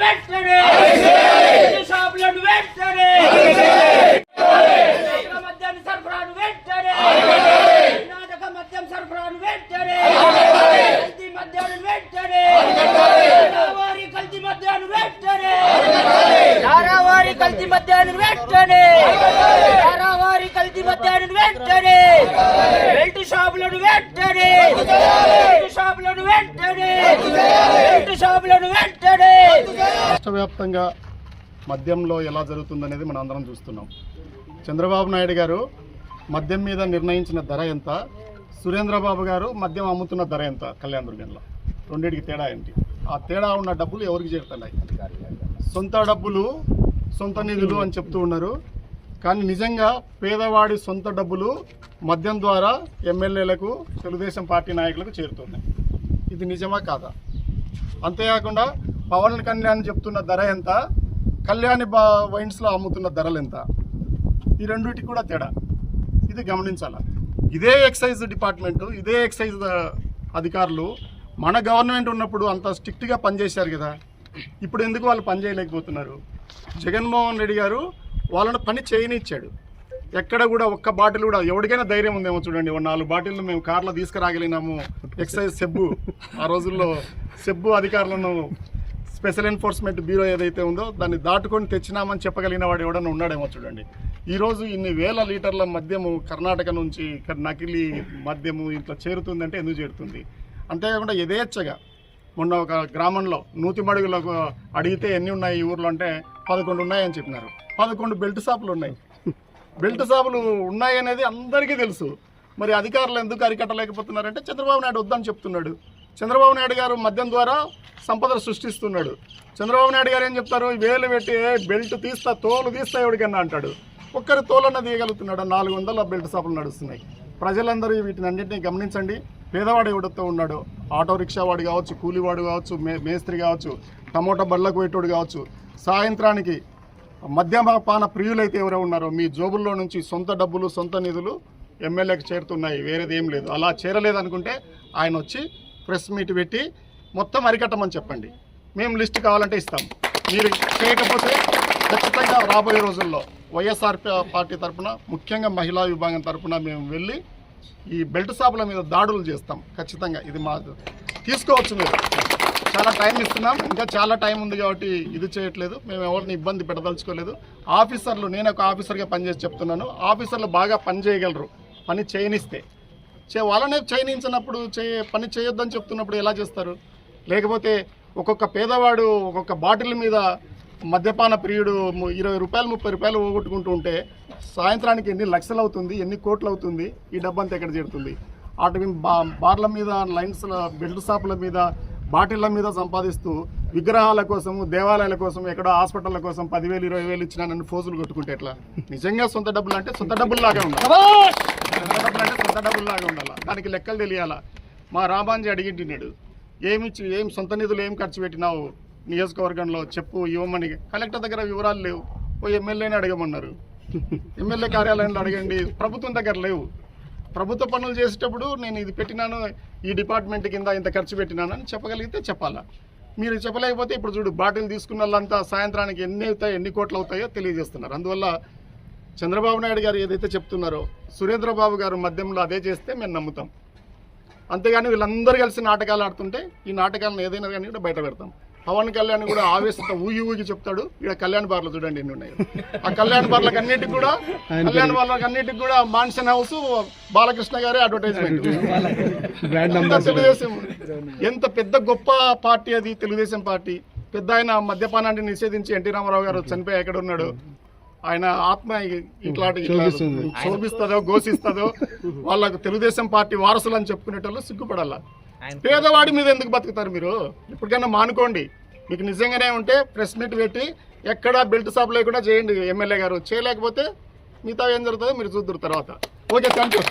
వెంటనే షాపులను వెంటనే మద్యాన్ని సరఫరాను వెంటనే నాటక మద్యం సరఫరాను వెంటనే కల్తీ మద్యాన్ని వెంటనే వారి కల్తీ మద్యాన్ని వెంటనే వారి కల్తీ మద్యాన్ని వెంటనే వారి కల్తీ మద్యాన్ని వెంటనే బెల్ట్ షాపులను వెంటనే షాపులను వెంటనే బెల్ట్ షాపులు రాష్ట్ర వ్యాప్తంగా మద్యంలో ఎలా జరుగుతుందనేది మనం అందరం చూస్తున్నాం. చంద్రబాబు నాయుడు గారు మద్యం మీద నిర్ణయించిన ధర ఎంత? సురేంద్రబాబు గారు మద్యం అమ్ముతున్న ధర ఎంత? కళ్యాణ దుర్గంలో రెండింటికి తేడా ఏంటి? ఆ తేడా ఉన్న డబ్బులు ఎవరికి చేరుతున్నాయి? సొంత డబ్బులు సొంత నిధులు అని చెప్తూ ఉన్నారు. కానీ నిజంగా పేదవాడి సొంత డబ్బులు మద్యం ద్వారా ఎమ్మెల్యేలకు తెలుగుదేశం పార్టీ నాయకులకు చేరుతున్నాయి. ఇది నిజమా కాదా? అంతేకాకుండా పవన్ కళ్యాణ్ చెప్తున్న ధర ఎంత? కళ్యాణి బా వైన్స్లో అమ్ముతున్న ధరలు ఎంత? ఈ రెండింటికి కూడా తేడా. ఇది గమనించాల. ఇదే ఎక్సైజ్ డిపార్ట్మెంటు ఇదే ఎక్సైజ్ అధికారులు. మన గవర్నమెంట్ ఉన్నప్పుడు అంత స్ట్రిక్ట్గా పనిచేశారు కదా. ఇప్పుడు ఎందుకు వాళ్ళు పని చేయలేకపోతున్నారు? జగన్మోహన్ రెడ్డి గారు వాళ్ళని పని చేయనిచ్చాడు. ఎక్కడ కూడా ఒక్క బాటిల్ కూడా ఎవరికైనా ధైర్యం ఉందేమో చూడండి. ఓ నాలుగు బాటిల్లు మేము కార్లో తీసుకురాగలిగినాము. ఎక్సైజ్ సెబ్బు. ఆ రోజుల్లో సెబ్బు అధికారులను స్పెషల్ ఎన్ఫోర్స్మెంట్ బ్యూరో ఏదైతే ఉందో దాన్ని దాటుకొని తెచ్చినామని చెప్పగలిగిన వాడు ఎవడన్నా ఉన్నాడేమో చూడండి. ఈరోజు ఇన్ని వేల లీటర్ల మద్యము కర్ణాటక నుంచి ఇక్కడ నకిలీ మద్యము ఇట్లా చేరుతుందంటే ఎందుకు చేరుతుంది? అంతేకాకుండా యథేచ్ఛగా మొన్న ఒక గ్రామంలో నూతి మడుగులకు అడిగితే ఎన్ని ఉన్నాయి ఈ ఊర్లో అంటే పదకొండు ఉన్నాయని చెప్పినారు. పదకొండు బెల్ట్ షాపులు ఉన్నాయి. బెల్ట్ షాపులు ఉన్నాయనేది అందరికీ తెలుసు. మరి అధికారులు ఎందుకు అరికట్టలేకపోతున్నారంటే చంద్రబాబు నాయుడు వద్దని చెప్తున్నాడు. చంద్రబాబు నాయుడు గారు మద్యం ద్వారా సంపద సృష్టిస్తున్నాడు. చంద్రబాబు నాయుడు గారు ఏం చెప్తారు? వేలు పెట్టి బెల్ట్ తీస్తా తోలు తీస్తా ఎవరికన్నా అంటాడు. ఒక్కరి తోలన్న తీయగలుగుతున్నాడు? నాలుగు వందల బెల్ట్ షాపులు నడుస్తున్నాయి. ప్రజలందరూ వీటిని అన్నింటినీ గమనించండి. పేదవాడు ఎవడితో ఉన్నాడు ఆటో రిక్షా వాడు కావచ్చు కూలివాడు కావచ్చు మే మేస్త్రి కావచ్చు టమోటా బళ్ళకు పెట్టోడు కావచ్చు సాయంత్రానికి మద్యపాన ప్రియులైతే ఎవరో ఉన్నారో మీ జోబుల్లో నుంచి సొంత డబ్బులు సొంత నిధులు ఎమ్మెల్యేకి చేరుతున్నాయి. వేరేది ఏం లేదు. అలా చేరలేదనుకుంటే ఆయన వచ్చి ప్రెస్ మీట్ పెట్టి మొత్తం అరికట్టమని చెప్పండి. మేము లిస్ట్ కావాలంటే ఇస్తాం. మీరు చేయకపోతే ఖచ్చితంగా రాబోయే రోజుల్లో వైఎస్ఆర్ పార్టీ తరఫున ముఖ్యంగా మహిళా విభాగం తరఫున మేము వెళ్ళి ఈ బెల్ట్ షాపుల మీద దాడులు చేస్తాం. ఖచ్చితంగా ఇది మా తీసుకోవచ్చు మీరు. చాలా టైం ఇస్తున్నాం. ఇంకా చాలా టైం ఉంది కాబట్టి ఇది చేయట్లేదు. మేము ఎవరిని ఇబ్బంది పెట్టదలుచుకోలేదు. ఆఫీసర్లు నేను ఒక ఆఫీసర్గా పనిచేసి చెప్తున్నాను. ఆఫీసర్లు బాగా పని చేయగలరు. పని చేయనిస్తే. చే వాళ్ళనే చేయనించినప్పుడు చే పని చేయొద్దని చెప్తున్నప్పుడు ఎలా చేస్తారు? లేకపోతే ఒక్కొక్క పేదవాడు ఒక్కొక్క బాటిల్ మీద మద్యపాన ప్రియుడు ఇరవై రూపాయలు ముప్పై రూపాయలు పోగొట్టుకుంటూ ఉంటే సాయంత్రానికి ఎన్ని లక్షలు అవుతుంది ఎన్ని కోట్లు అవుతుంది ఈ డబ్బంతా ఎక్కడ చేరుతుంది? వాటి బా బార్ల మీద లైన్స్ బెల్ట్ షాపుల మీద బాటిళ్ళ మీద సంపాదిస్తూ విగ్రహాల కోసం దేవాలయాల కోసం ఎక్కడో హాస్పిటల్ల కోసం పదివేలు ఇరవై వేలు ఇచ్చినా నన్ను ఫోజులు కొట్టుకుంటే ఎట్లా? నిజంగా సొంత డబ్బులు అంటే సొంత డబ్బులు లాగా ఉండాలి సొంత డబ్బులు అంటే ఎంత డబ్బుల్లాగా ఉండాలా? దానికి లెక్కలు తెలియాలా? మా రామాంజీ అడిగింటున్నాడు ఏమి ఇచ్చి- ఏం సొంత నిధులు ఏం ఖర్చు పెట్టినావు? నియోజకవర్గంలో చెప్పు ఇవ్వమని. కలెక్టర్ దగ్గర వివరాలు లేవు. ఓ ఎమ్మెల్యేని అడగమన్నారు. ఎమ్మెల్యే కార్యాలయంలో అడగండి. ప్రభుత్వం దగ్గర లేవు. ప్రభుత్వ పనులు చేసేటప్పుడు నేను ఇది పెట్టినాను ఈ డిపార్ట్మెంట్ కింద ఇంత ఖర్చు పెట్టినాను అని చెప్పగలిగితే చెప్పాలా? మీరు చెప్పలేకపోతే ఇప్పుడు చూడు బాటిల్ తీసుకున్న వాళ్ళంతా సాయంత్రానికి ఎన్ని అవుతాయో ఎన్ని కోట్లు అవుతాయో తెలియజేస్తున్నారు. అందువల్ల చంద్రబాబు నాయుడు గారు ఏదైతే చెప్తున్నారో సురేంద్రబాబు గారు మధ్యంలో అదే చేస్తే మేము నమ్ముతాం. అంతేగాని వీళ్ళందరూ కలిసి నాటకాలు ఆడుతుంటే ఈ నాటకాలను ఏదైనా కానీ కూడా బయట పెడతాం. పవన్ కళ్యాణ్ కూడా ఆవేశంతో ఊగి ఊగి చెప్తాడు ఇక్కడ కళ్యాణ్ బార్లు చూడండి ఎన్ని ఉన్నాయి. ఆ కళ్యాణ్ బార్లకు అన్నిటికి కూడా కళ్యాణ్ బార్లకు అన్నిటికి కూడా మాన్సన్ హౌస్ బాలకృష్ణ గారే అడ్వర్టైజ్మెంట్ తెలుగుదేశం? ఎంత పెద్ద గొప్ప పార్టీ అది తెలుగుదేశం పార్టీ. పెద్ద ఆయన మద్యపానాన్ని నిషేధించి ఎన్టీ రామారావు గారు చనిపోయి ఎక్కడ ఉన్నాడు? ఆయన ఆత్మ ఇట్లాంటి ఇట్లా శోభిస్తుందో. ఘోషిస్తుందో వాళ్ళకు తెలుగుదేశం పార్టీ వారసులు అని చెప్పుకునేటోళ్ళు సిగ్గుపడాల. పేదవాడి మీద ఎందుకు బతుకుతారు మీరు? ఇప్పటికైనా మానుకోండి. మీకు నిజంగానే ఉంటే ప్రెస్ మీట్ పెట్టి ఎక్కడ బెల్ట్ షాప్ లేకుండా చేయండి ఎమ్మెల్యే గారు. చేయలేకపోతే మిగతా ఏం జరుగుతుందో మీరు చూద్దరు తర్వాత. Okay thank you